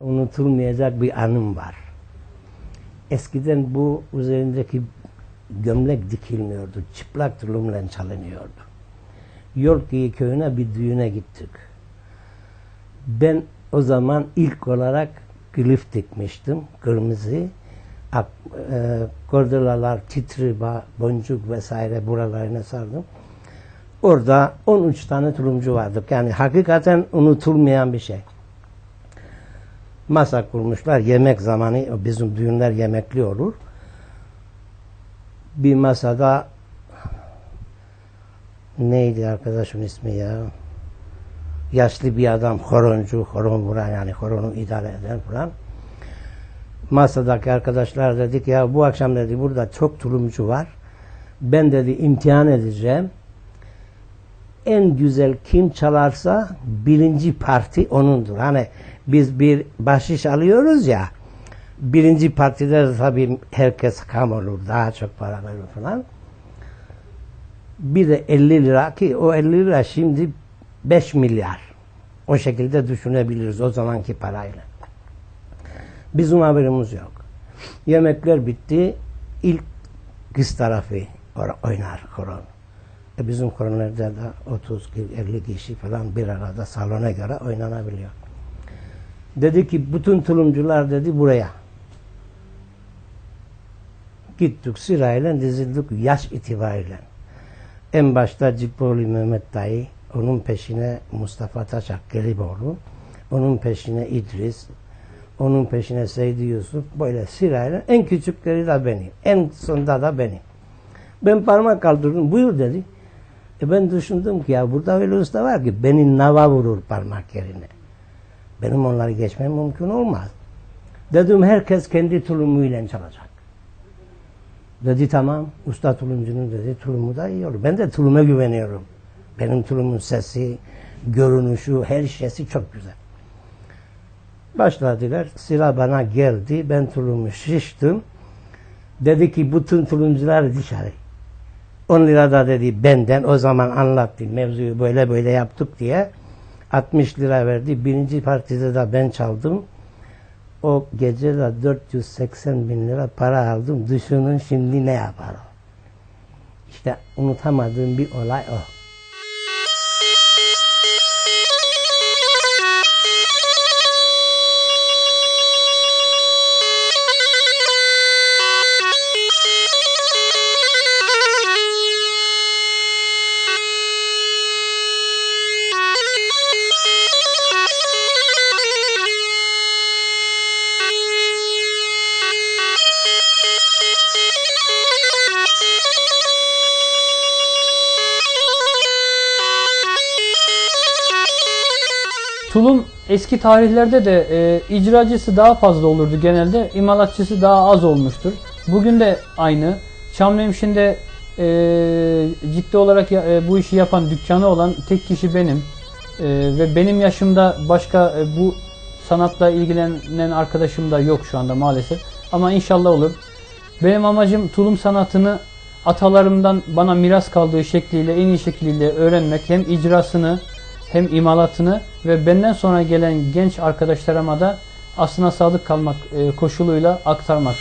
Unutulmayacak bir anım var. Eskiden bu üzerindeki gömlek dikilmiyordu. Çıplak tulumla çalınıyordu. Yolkiyi köyüne bir düğüne gittik. Ben o zaman ilk olarak glif dikmiştim. Kırmızı. Ak, e, kordelalar, titri, boncuk vesaire buralarına sardım. Orada 13 tane tulumcu vardık. Yani hakikaten unutulmayan bir şey. Masa kurmuşlar. Yemek zamanı, o bizim düğünler yemekli olur. Bir masada neydi arkadaşın ismi ya? Yaşlı bir adam, horoncu, horon vuran yani horonu idare eden falan. Masadaki arkadaşlar dedik ya bu akşam dedi burada çok tulumcu var. Ben dedi imtihan edeceğim en güzel kim çalarsa birinci parti onundur. Hani biz bir bahşiş alıyoruz ya birinci partide de tabii herkes kam olur. Daha çok para verir falan. Bir de 50 lira ki o 50 lira şimdi 5 milyar. O şekilde düşünebiliriz o zamanki parayla. Bizim haberimiz yok. Yemekler bitti. İlk kız tarafı oynar horon. E bizim koronelerde de 30, 50 kişi falan bir arada salona göre oynanabiliyor. Dedi ki bütün tulumcular dedi buraya. Gittik sırayla dizildik yaş itibariyle. En başta Cipoli Mehmet Dayı, onun peşine Mustafa Taşak Geliboğlu, onun peşine İdris, onun peşine Seydi Yusuf, böyle sırayla en küçükleri de benim, en sonda da benim. Ben parmak kaldırdım, buyur dedi. E ben düşündüm ki ya burada öyle usta var ki beni nava vurur parmak yerine. Benim onları geçmem mümkün olmaz. Dedim herkes kendi tulumuyla çalacak. Dedi tamam. Usta tulumcunun dedi tulumu da iyi olur. Ben de tuluma güveniyorum. Benim tulumun sesi, görünüşü, her şeysi çok güzel. Başladılar. Sıra bana geldi. Ben tulumu şiştim. Dedi ki bütün tulumcular dışarı. 10 lira da dedi benden o zaman anlattı mevzuyu böyle böyle yaptık diye 60 lira verdi. Birinci partide de ben çaldım. O gece de 480 bin lira para aldım. Düşünün şimdi ne yapar o? İşte unutamadığım bir olay o. Tulum eski tarihlerde de e, icracısı daha fazla olurdu genelde. imalatçısı daha az olmuştur. Bugün de aynı. Çamlıhemşin'de e, ciddi olarak ya- e, bu işi yapan dükkanı olan tek kişi benim. E, ve benim yaşımda başka e, bu sanatla ilgilenen arkadaşım da yok şu anda maalesef. Ama inşallah olur. Benim amacım tulum sanatını atalarımdan bana miras kaldığı şekliyle en iyi şekliyle öğrenmek. Hem icrasını hem imalatını ve benden sonra gelen genç arkadaşlarıma da aslına sadık kalmak e, koşuluyla aktarmak.